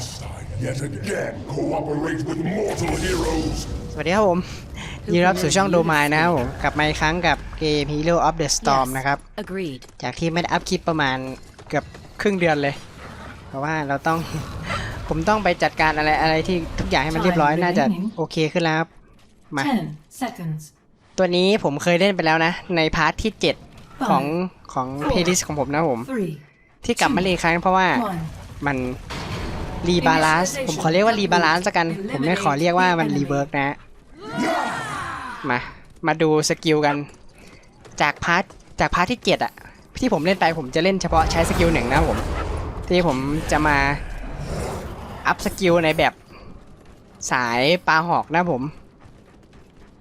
Palestine yet again cooperate with mortal heroes. สวัสดีครับผมยินดีรับสู่ช่องโดมายนะครับผมกลับมาอีกครั้งกับเกม Hero of the Storm Yes. นะครับ Agreed. จากที่ไม่ได้อัพคลิปประมาณเกือบครึ่งเดือนเลย เพราะว่าเราต้อง ผมต้องไปจัดการอะไรอะไรที่ทุกอย่างให้มันเรียบร้อยน่าจะโอเคขึ้นแล้วครับมา 10 seconds. ตัวนี้ผมเคยเล่นไปแล้วนะ ในพาร์ทที่ 7 ของของเพลย์ลิสของผมนะผม 3, ที่กลับมาเล่นอีกครั้งเพราะว่า 1. มัน รีบาลานซ์ผมขอเรียกว่ารีบาลานซ์กัน ผมไม่ขอเรียกว่ามันรีเวิร์กนะ มา มาดูสกิลกัน จากพาร์ทจากพาร์ทที่7อะที่ผมเล่นไปผมจะเล่นเฉพาะใช้สกิลหนึ่งนะผม ที่ผมจะมาอัพสกิลในแบบสายปลาหอกนะผม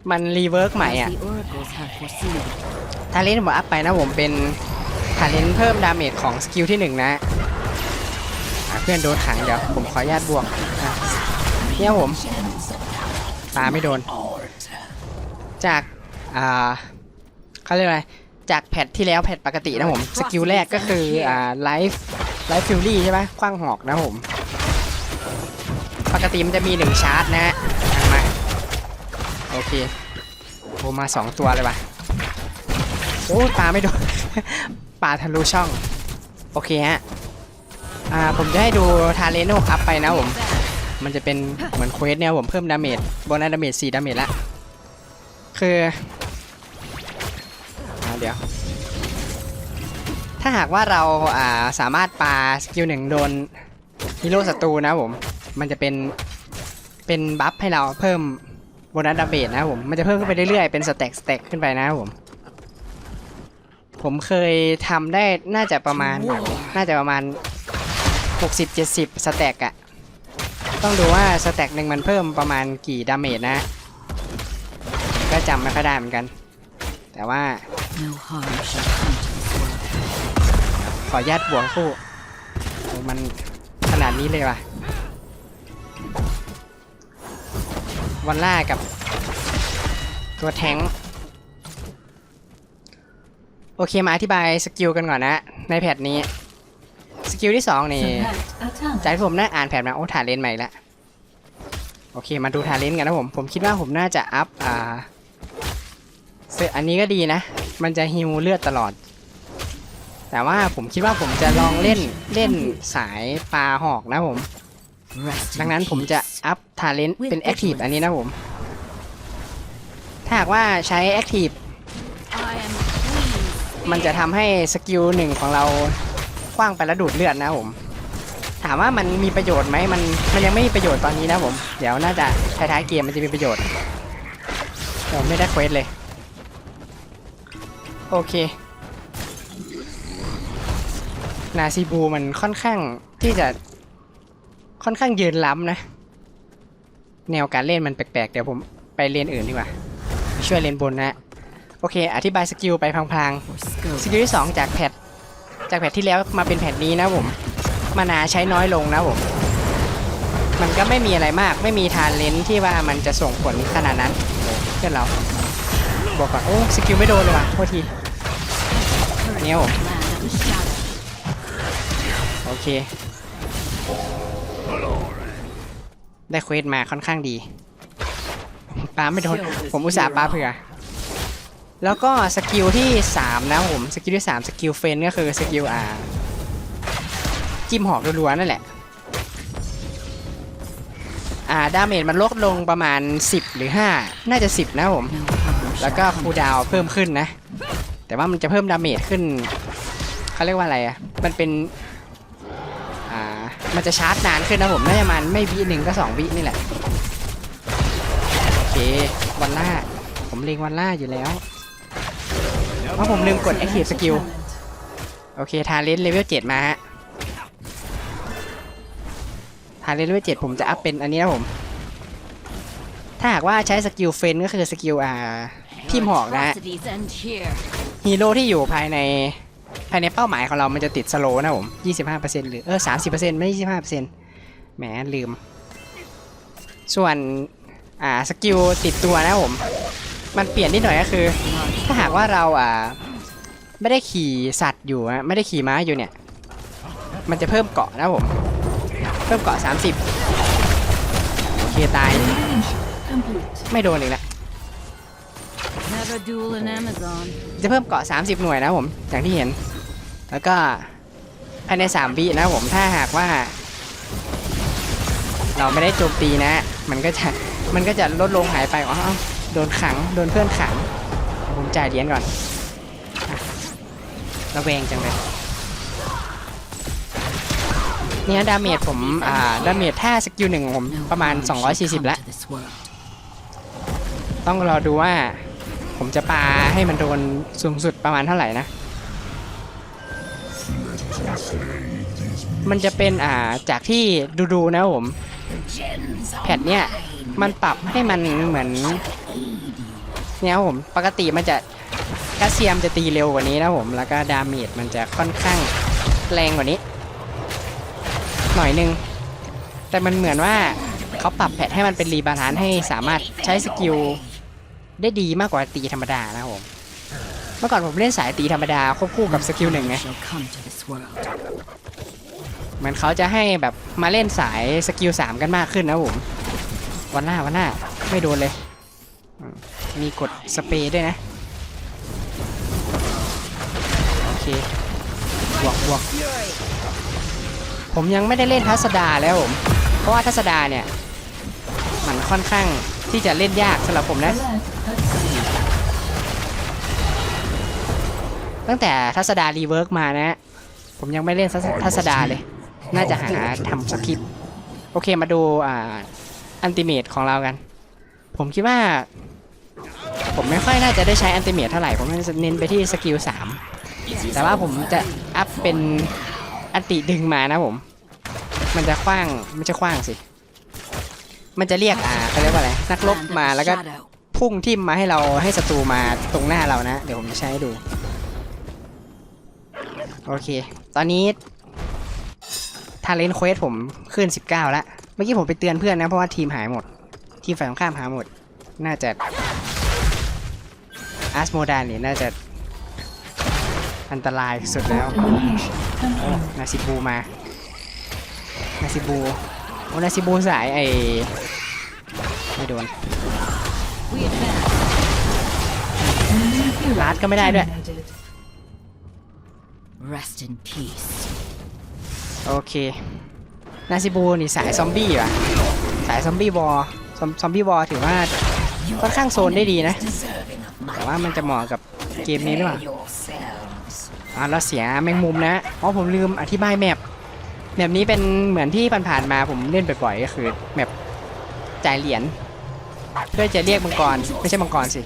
มันรีเวิร์กใหม่ As อะ the oracles have foreseen. ทาเลนต์ผมอัพไปนะผมเป็นทาเลนต์เพิ่มดาเมจของสกิลที่หนึ่งนะ อะเพื่อนโดนขังเดี๋ยวผมขออนุญาตบวกอะเนี่ยผมตาไม่โดน จากอ่าเขาเรียกอะไรจากแพทที่แล้วแพทปกตินะผมสกิลแรกก็คืออ่าไลฟ์ไลฟ์ฟิลลี่ใช่ไหมคว้างหอกนะผม ปกติมันจะมีหนึ่งชาร์จนะฮะมาโอเคโอมาสองตัวเลยว่ะโอ้ปลาไม่โดน ปลาทะลุช่อง โอเคฮะ อ่าผมจะให้ดูทาเลนต์อัพไปนะผม มันจะเป็นเหมือนเควสเนี่ยผมเพิ่มดาเมจโบนัสดาเมจ4ดาเมจละ คืออ่าเดี๋ยว ถ้าหากว่าเราอ่าสามารถปาสกิลหนึ่งโดนฮีโร่ศัตรูนะผม มันจะเป็นเป็นบัฟให้เราเพิ่มโบนัสดาเมจนะผม มันจะเพิ่มขึ้นไปเรื่อยๆ เป็นสเต็กสเต็กขึ้นไปนะผมผมเคยทำได้น่าจะประมาณ น่าจะประมาณ 60-70สแต็กอะต้องดูว่าสแต็กหนึ่งมันเพิ่มประมาณกี่ดาเมจนะ ก็จำไม่ค่อยได้เหมือนกัน แต่ว่า No harm shall come to this world. ขออนุญาตบวกคู่โอ้มันขนาดนี้เลยว่ะวันล่ากับ ตัวแทงค์โอเคมาอธิบายสกิลกันก่อนนะ ในแพทนี้ สกิลที่2นี่ Select a talent. จากที่ผมได้อ่านแผนมาโอ้ฐานเลนใหม่ละโอเคมาดูฐานเลนกันนะผม ผมคิดว่าผมน่าจะอัพอ่าเซอันนี้ก็ดีนะ มันจะฮิวเลือดตลอด แต่ว่าผมคิดว่าผมจะลองเล่นเล่นสายปลาหอกนะผม Rest ดั in งนั้นผมจะ peace. อัพทาเลนต์เป็นแอคทีฟอันนี้นะผม ถ้าหากว่าใช้แอคทีฟ I am pleased. มันจะทำให้สกิลหนึ่งของเราค ว้างไปแล้วดูดเลือดนะผม ถามว่ามันมีประโยชน์ไหมมันมันยังไม่มีประโยชน์ตอนนี้นะผม เดี๋ยวน่าจะท้ายๆเกมมันจะมีประโยชน์เดี๋ยวไม่ได้เควสเลย โอเค นาซีบูมันค่อนข้างที่จะค่อนข้างยืนล้ำนะ แนวการเล่นมันแปลกๆ เดี๋ยวผมไปเล่นอื่นดีกว่า ช่วยเล่นบนนะ โอเค อธิบายสกิลไปพลางๆ สกิลที่ 2 จากแพท จากแพทที่แล้วมาเป็นแพทนี้นะผมมานาใช้น้อยลงนะผมมันก็ไม่มีอะไรมากไม่มีทานเลนที่ว่ามันจะส่งผลขนาดนั้นเพื่อนเราบอกก่อนโอ้สกิลไม่โดนเลยว่ะโทษทีเนี่ยผมโอเค ได้เควสมาค่อนข้างดีปาไม่โดนผมอุตส่าห์ปาเผื่อ แล้วก็สกิลที่3นะผมสกิลที่3สกิลเฟนก็คือสกิลอ่าจิ้มหอกรัวๆนั่นแหละอ่าดาเมจมันลดลงประมาณ 10 หรือ 5 น่าจะ 10 นะผม แล้วก็คูดาวเพิ่มขึ้นนะ แต่ว่ามันจะเพิ่มดาเมจขึ้นเขาเรียกว่าอะไรอะมันเป็นอ่ามันจะชาร์จนานขึ้นนะผมน่าจะมันไม่วิหนึ่งก็สองวินี่แหละ โอเควันล่าผมเล็งวันล่าอยู่แล้ว เพราะผมลืมกด Active skill โอเคทาเลนเลเวลเจ็ดมาฮะทาเลนเลเวลเจ็ดผมจะอัพเป็นอันนี้นะผม ถ้าหากว่าใช้สกิลเฟนก็คือสกิลอ่าทิมหอกนะฮะฮีโร่ที่อยู่ภายในภายในเป้าหมายของเรามันจะติดสโลนะผม 25%หรือเออ 30%ไม่ 25%แหมลืม ส่วน อ่า สกิลติดตัวนะผม มันเปลี่ยนนิดหน่อยก็คือ ถ้าหากว่าเราอ่าไม่ได้ขี่สัตว์อยู่ฮะไม่ได้ขี่ม้าอยู่เนี่ย มันจะเพิ่มเกาะนะผม เพิ่มเกาะ 30 โอเคตาย ไม่โดนอีกแล้วจะเพิ่มเกาะ 30 หน่วยนะผม อย่างที่เห็น แล้วก็ภายใน 3 วินะผมถ้าหากว่า เราไม่ได้โจมตีนะ มันก็จะมันก็จะลดลงหายไปอ๋อ โดนขัง โดนเพื่อนขัง ผมจ่ายเหรียญก่อนอระแวงจังเลยเนี่ยดาเมจผม อ่า ดาเมจถ้าสกิลหนึ่งของผมประมาณ 240 แล้ว ต้องรอดูว่า ผมจะปาให้มันโดนสูงสุดประมาณเท่าไหร่นะ มันจะเป็น อ่า จากที่ดูๆนะผม แพทเนี้ย มันปรับให้มันเหมือนเนี่ยผมปกติมันจะกาเซียมจะตีเร็วกว่านี้นะผมแล้วก็ดาเมจมันจะค่อนข้างแรงกว่านี้ หน่อยนึง แต่มันเหมือนว่าเขาปรับแพทให้มันเป็นรีบาลานให้สามารถใช้สกิลได้ดีมากกว่าตีธรรมดานะผมเมื่อก่อนผมเล่นสายตีธรรมดาควบคู่กับสกิลหนึ่งไงเหมือนเขาจะให้แบบมาเล่นสายสกิลสามกันมากขึ้นนะผม วันหน้าวันหน้าไม่โดนเลย มีกดสเปรย์ด้วยนะ โอเคบวกบวกผมยังไม่ได้เล่นทัศดาแล้วผม เพราะว่าทัศดาเนี่ย มันค่อนข้างที่จะเล่นยากสำหรับผมนะ ตั้งแต่ทัศดารีเวิร์กมานะ ผมยังไม่เล่นทัศทัศดาเลย น่าจะหาทำสคริปต์ โอเคมาดูอ่า อันติเมตของเรากัน ผมคิดว่า ผมไม่ค่อยน่าจะได้ใช้อันติเมตเท่าไหร่ผมจะเน้นไปที่สกิล3แต่ว่าผมจะอัพเป็นอันติดึงมานะผม มันจะคว้างไม่ใช่คว้างสิ มันจะเรียกอ่าเขาเรียกว่าอะไรนักรบมาแล้วก็พุ่งทิมมาให้เราให้ศัตรูมาตรงหน้าเรานะ เดี๋ยวผมจะใช้ดู โอเค ตอนนี้ทาเลนเควสผมขึ้น 19 แล้ว มื่อกี้ผมไปเตือนเพื่อนนะ เพราะว่าทีมหายหมด ทีมฝ่ายตรงข้ามหายหมด น่าจะอาร์สโมดานเนี่ยน่าจะอันตรายสุดแล้ว Elimination. โอ้ Complete. นาซิบูมานาซิบูโอ้นาซิบูสายไอไม่โดน We advance. Enemy hero ลาดก็ไม่ได้ด้วย eliminated. Rest in peace. โอเค นาซิบูนี่สายซอมบี้ว่ะสายซอมบี้วอซอมซอมบี้วอถือว่าค่อนข้างโซนได้ดีนะ แต่ว่ามันจะเหมาะกับเกมนี้หรือเปล่าอ่าแล้วเสียแมงมุมนะอ๋อผมลืมอธิบายแมปแมปนี้เป็นเหมือนที่ผ่านๆมาผมเล่นบ่อยๆก็คือแมปจ่ายเหรียญเพื่อจะเรียกมังกรไม่ใช่มังกรสิ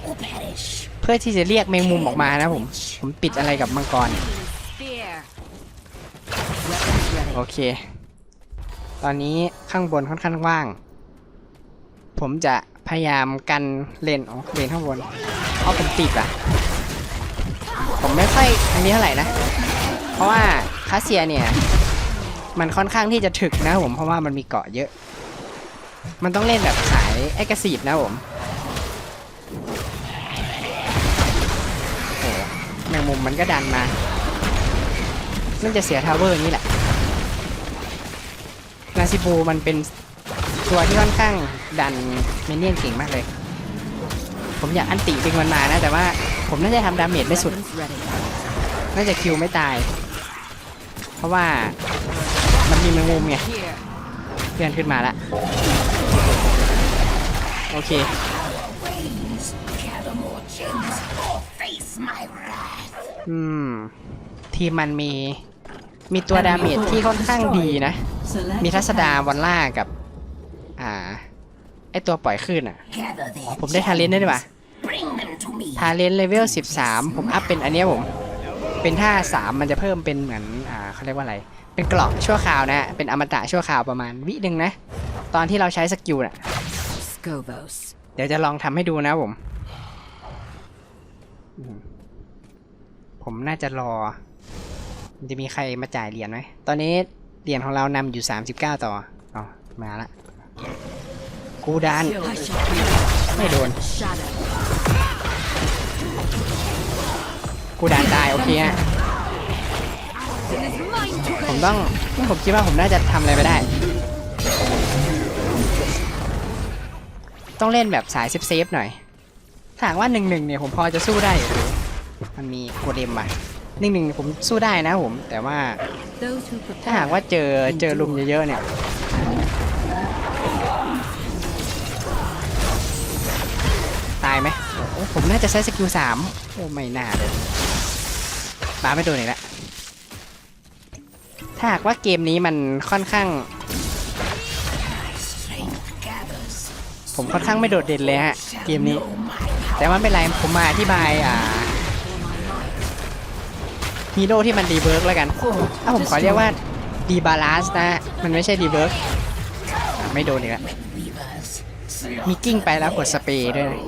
เพื่อที่จะเรียกแมงมุมออกมานะผมผมปิดอะไรกับมังกรโอเค ตอนนี้ข้างบนค่อนข้างว่าง ผมจะพยายามกันเลนอ๋อเลนข้างบนเพราะผมติดอะผมไม่ค่อยอันนี้เท่าไหร่นะ เพราะว่าคาเซียเนี่ย มันค่อนข้างที่จะถึกนะผมเพราะว่ามันมีเกาะเยอะ มันต้องเล่นแบบสายเอกซีฟนะผมโอ้โหแมงมุมมันก็ดันมาน่าจะเสียทาวเวอร์นี่แหละ นาซิบูมันเป็นตัวที่ค่อนข้างดันเมเนียนเก่งมากเลย ผมอยากอันติดึงมันมานะ แต่ว่าผมน่าจะทำดาเมจไม่สุด น่าจะคิวไม่ตาย เพราะว่ามันมีแมงมุมไงเพื่อนขึ้นมาละโอเคอืม ทีมมันมี มีตัวดาเมจที่ค่อนข้างดีนะ Select มีทัศดา attack. วันล่ากับ อ่า ไอตัวปล่อยคลื่นอะ ผมได้ทาเลนได้ด้วยป่ะทาเลนเลเวล 13 ผมอัพเป็นอันเนี้ยผม เป็นท่า3มันจะเพิ่มเป็นเหมือน อ่าเขาเรียกว่าอะไร เป็นเกราะชั่วคราวนะ เป็นอมตะชั่วคราวประมาณวิหนึ่งนะ ตอนที่เราใช้สกิลน่ะ Scovos. เดี๋ยวจะลองทำให้ดูนะผมอืมผมน่าจะรอมัน จะมีใครมาจ่ายเหรียญไหม ตอนนี้เหรียญของเรานำอยู่ 39 ต่ออ๋อมาละ กูดัน ไม่โดน กูดันตายโอเคฮะผมต้อง ผมคิดว่าผมน่าจะทำอะไรไม่ได้ ต้องเล่นแบบสายเซฟๆหน่อยถามว่าหนึ่งหนึ่งเนี่ยผมพอจะสู้ได้อยู่มันมีโคเดมอะ หนึ่งหนึ่งผมสู้ได้นะผม แต่ว่าถ้าหากว่าเจอเจอลุมเยอะๆเนี่ยตายไหมโอ้ผมน่าจะใช้สกิลสามโอ้ไม่น่าเลยปาไม่โดนอีกแล้วถ้าหากว่าเกมนี้มันค่อนข้าง ผมค่อนข้างไม่โดดเด่นเลยฮะ เกมนี้ แต่ว่าไม่เป็นไรผมมาอธิบายอ่า ฮีโร่ที่มันดีเบิร์กแล้วกันถ้าผมขอเรียกว่าดีบาลานซ์นะมันไม่ใช่ดีเบิร์กไม่โดนอีกแล้วมีกิ้งไปแล้วกดสเปรย์ด้วยนะ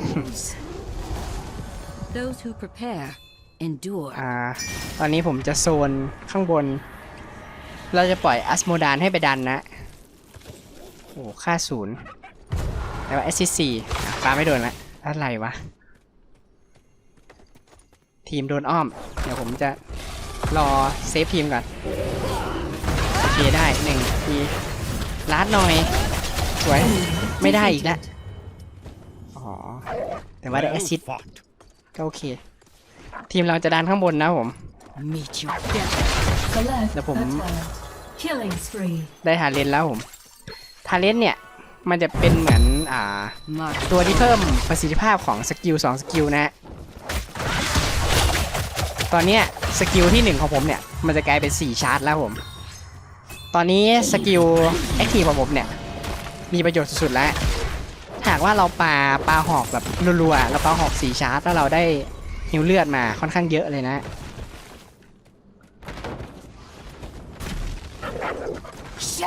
those who prepare endure. อ่า ตอนนี้ผมจะโซนข้างบน เราจะปล่อยอัสโมดานให้ไปดันนะ โอ้ค่าศูนย์แต่ว่า SCC อะฟ้าไม่โดนละอะไรวะ ทีมโดนอ้อม เดี๋ยวผมจะ รอเซฟทีมก่อน โอเคได้หนึ่งทีลาดหน่อย สวย ไม่ได้อีกแล้วอ๋อ แต่ว่าได้แอสซิดก็โอเค ทีมเราจะดันข้างบนนะผม Meet you there. Select Là ผม- battalion. Killing spree. ได้ทาเลนแล้วผมทาเลนเนี่ยมันจะเป็นเหมือนอ่า March ตัวที่เพิ่มประสิทธิภาพของสกิล2สกิลนะฮะ ตอนนี้สกิลที่ 1 ของผมเนี่ย มันจะกลายเป็น 4 ชาร์จแล้วผม ตอนนี้สกิลแอคทีฟของผมเนี่ย มีประโยชน์สุดๆแล้วหากว่าเราปาปาหอกแบบรัวๆเราปาหอก4ชาร์จแล้วเราได้ฮิวเลือดมาค่อนข้างเยอะเลยนะ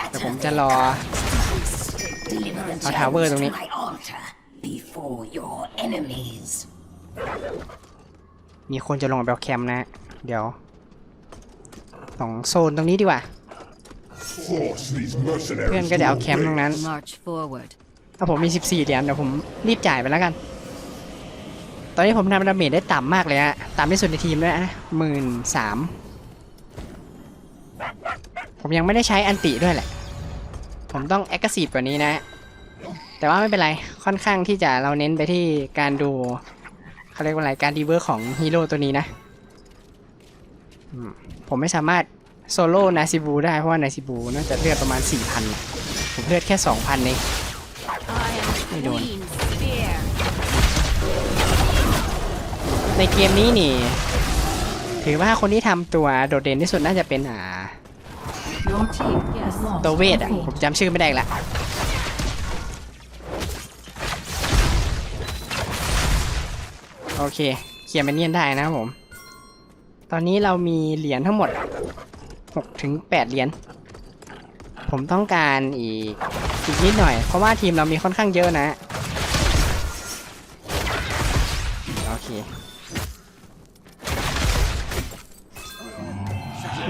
เดี๋ยวผมจะรอเอาทาวเวอร์ตรงนี้ มีคนจะลงกับเบลแคมนะ เดี๋ยวสองโซนตรงนี้ดีกว่า Force these เพื่อน mercenaries ก็จะเอา to แคมป์ตรงนั้น march forward. ถ้าผมมี 14 เหรียญเดี๋ยวผมรีบจ่ายไปแล้วกัน ตอนนี้ผมทำดาเมจได้ต่ำมากเลยฮะ ต่ำที่สุดในทีมด้วยนะหมื่นสาม ผมยังไม่ได้ใช้อันติด้วยแหละ ผมต้องแอคทีฟกว่านี้นะ แต่ว่าไม่เป็นไร ค่อนข้างที่จะเราเน้นไปที่การดู เขาเรียกว่าอะไรการดีเวอร์ของฮีโร่ตัวนี้นะอืมผมไม่สามารถโซโล่นาซิบูได้เพราะว่านาซิบูน่าจะเลือดประมาณ 4,000 ผมเลือดแค่ 2,000เองไม่โดน ในเกมนี้นี่ ถือว่าคนที่ทำตัวโดดเด่นที่สุดน่าจะเป็นอ่า Your team has lost ตัวเวท the อะ field. ผมจำชื่อไม่ได้อีกละ โอเคเคลียร์แมนเนียนได้นะครับผม ตอนนี้เรามีเหรียญทั้งหมด6ถึง8เหรียญผมต้องการอีกอีกนิดหน่อย เพราะว่าทีมเรามีค่อนข้างเยอะนะ โอเค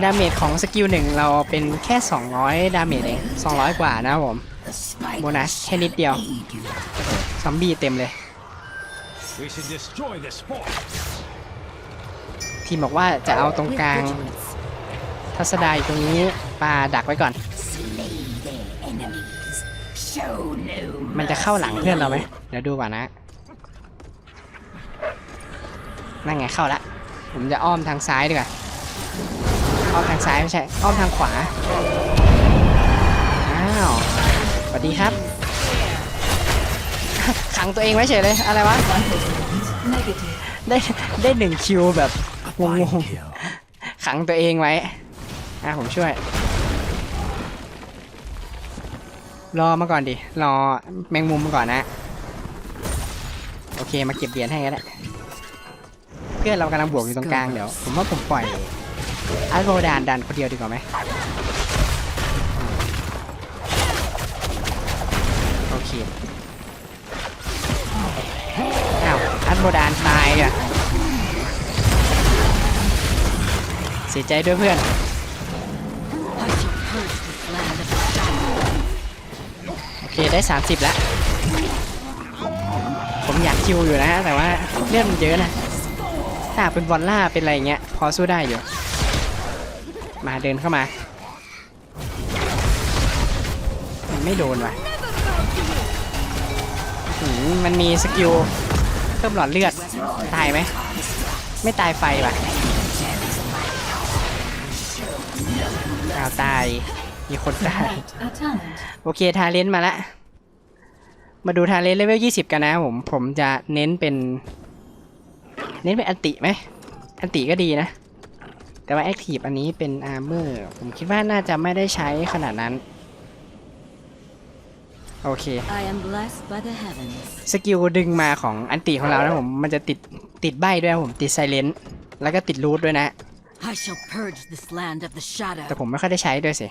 ดาเมจของสกิลหนึ่งเราเป็นแค่ 200 ดาเมจเอง 200 กว่านะผม โบนัสแค่นิดเดียวซอมบี้เต็มเลย We should destroy this fort. ทีมบอกว่าจะเอาตรงกลาง ทัศดาอยู่ตรงนี้ปลาดักไว้ก่อน Slay their enemies. Show no มันจะเข้าหลังเพื่อนเราไหมเดี๋ยวดูก่อนนะนั่นไงเข้าละผมจะอ้อมทางซ้ายดีกว่าอ้อมทางซ้ายไม่ใช่อ้อมทางขวาอ้าวสวัสดีครับ ขังตัวเองไว้เฉยเลย อะไรวะ ได้ได้หนึ่งคิวแบบงงๆขังตัวเองไว้ อะผมช่วย รอมาก่อนดิ รอแมงมุมมาก่อนนะ โอเคมาเก็บเหรียญให้ก็ได้เพื่อนเรากำลังบวกอยู่ตรงกลางเดี๋ยว ผมว่าผมปล่อยอัลโรดานดันคนเดียวดีกว่าไหมโอเค โรดานตายอะเสียใจด้วยเพื่อนโอเคได้ 30 แล้ว ผมอยากคิวอยู่นะฮะแต่ว่าเลื่อนเยอะนะถ้าเป็นวอลล่าเป็นอะไรเงี้ยพอสู้ได้อยู่ มาเดินเข้ามามันไม่โดนว่ะมันมีสกิล เพิ่มหลอดเลือด ตายไหม ไม่ตายไฟป่ะอ้าวตาย มีคนตาย Select a talent. โอเคทาเลนต์มาละ มาดูทาเลนต์เลเวล 20 กันนะผม ผมจะเน้นเป็น เน้นเป็นอันติไหม อันติก็ดีนะ แต่ว่าแอคทีฟอันนี้เป็นอาร์เมอร์ ผมคิดว่าน่าจะไม่ได้ใช้ขนาดนั้น โอเค I am blessed by the heavens. สกิลดึงมาของอันติของเรานะผม มันจะติดติดใบด้วยนะผมติดไซเลนต์แล้วก็ติดรูทด้วยนะ I shall purge this land of the shadow. แต่ผมไม่ค่อยได้ใช้ด้วยสิ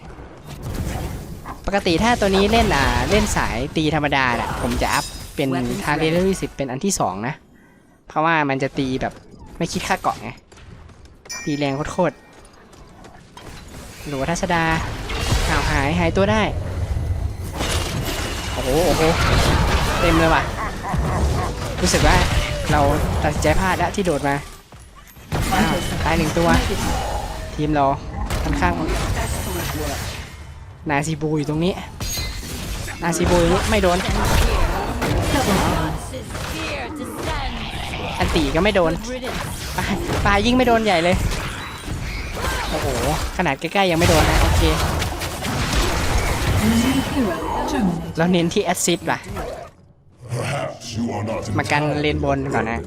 ปกติถ้าตัวนี้เล่นอ่าเล่นสายตีธรรมดาน่ะผมจะอัพเป็นทาร์เรลลี่สิบเป็นอันที่สองนะ เพราะว่ามันจะตีแบบไม่คิดค่าเกาะไง ตีแรงโคตรๆหรือว่าทัศดาข่าวหายหายตัวได้โอ้โหโอ้โหเต็มเลยว่ะ รู้สึกว่าเราตัดสินใจพลาดแล้วที่โดดมาอ้าวตายหนึ่งตัว ทีมเราค่อนข้างนาซีบูอยู่ตรงนี้ นาซีบูอยู่นี้ไม่โดน อันตีก็ไม่โดนปลาปลายิ่งไม่โดนใหญ่เลย โอ้โห ขนาดใกล้ๆยังไม่โดนนะ โอเค แล้วเน้นที่แอดซิดว่ะ มากันเลนบนก่อนนะ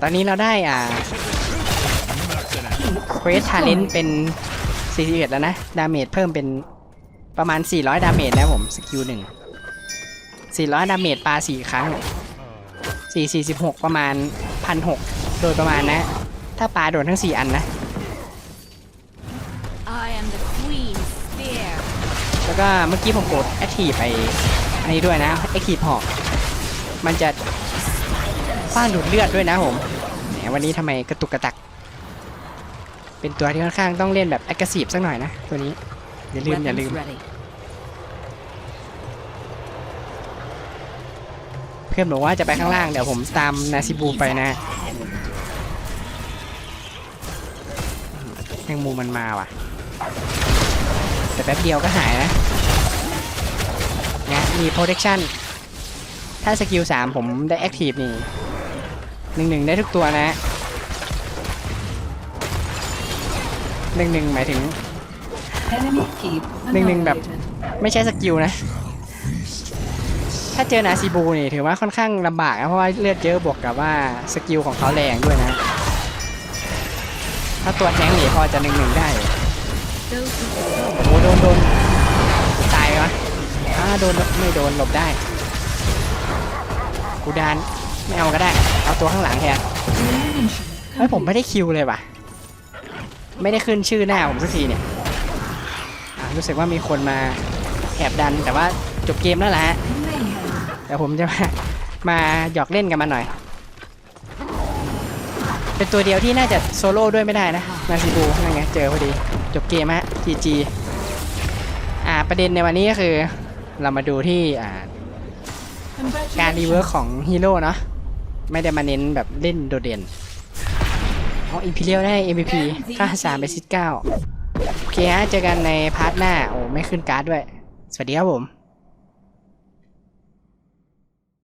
ตอนนี้เราได้อ่าเควสทาเลนเป็น 41 แล้วนะ ดาเมจเพิ่มเป็นประมาณ 400 ดาเมจนะผม สกิลหนึ่ง400 ดาเมจปลา 4 ครั้ง 4 46 ประมาณ 1,600 โดยประมาณนะ ถ้าปลาโดนทั้ง 4 อันนะ แล้วก็เมื่อกี้ผมกดแอคทีฟไปอันนี้ด้วยนะแอคทีฟหอกมันจะฟ้างดูดเลือดด้วยนะผมแหมวันนี้ทำไมกระตุกกระตัก เป็นตัวที่ค่อนข้างต้องเล่นแบบแอคทีฟสักหน่อยนะ ตัวนี้ อย่าลืมอย่าลืม Weapons ready. เพื่อนบอกว่าจะไปข้างล่าง เดี๋ยวผมตามนาซิบูไปนะแมงมุมมันมาว่ะ แต่แป๊บเดียวก็หายนะนะมี protection ถ้าสกิล 3 ผมได้ active นี่หนึ่งหนึ่งได้ทุกตัวนะหนึ่งหนึ่งหมายถึง Enemy keep หนึ่งหนึ่งแบบ annihilated. ไม่ใช่สกิลนะ ถ้าเจอนาซีบูนี่ถือว่าค่อนข้างลำบากนะเพราะว่าเลือดเยอะบวกกับว่าสกิลของเขาแรงด้วยนะ ถ้าตัวแทงค์นี่พอจะหนึ่งหนึ่งได้ Those who โอ้โหโดนโดนตายไหมอ่า โดนไม่โดนหลบได้กูดานไม่เอาก็ได้ เอาตัวข้างหลังแทน Elimination เฮ้ยผมไม่ได้คิวเลยว่ะ ไม่ได้ขึ้นชื่อหน้าผมสักทีเนี่ยรู้สึกว่ามีคนมาแอบดันแต่ว่าจบเกมแล้วแหละฮะ mayhem. เดี๋ยวผมจะมามาหยอกเล่นกันมาหน่อย เป็นตัวเดียวที่น่าจะโซโล่ด้วยไม่ได้นะนาซิบูนั่นไงเจอพอดี จบเกมฮะ GG อ่าประเด็นในวันนี้ก็คือ เรามาดูที่การรีเวิร์คของฮีโร่เนาะไม่ได้มาเน้นแบบเล่นโดดเด่นอ๋ออิมพีเรียลได้ MVP ค่าสามไปซิดเก้าโอเคฮะเจอกันในพาร์ทหน้า โอ้ไม่ขึ้นการ์ดด้วย สวัสดีครับผม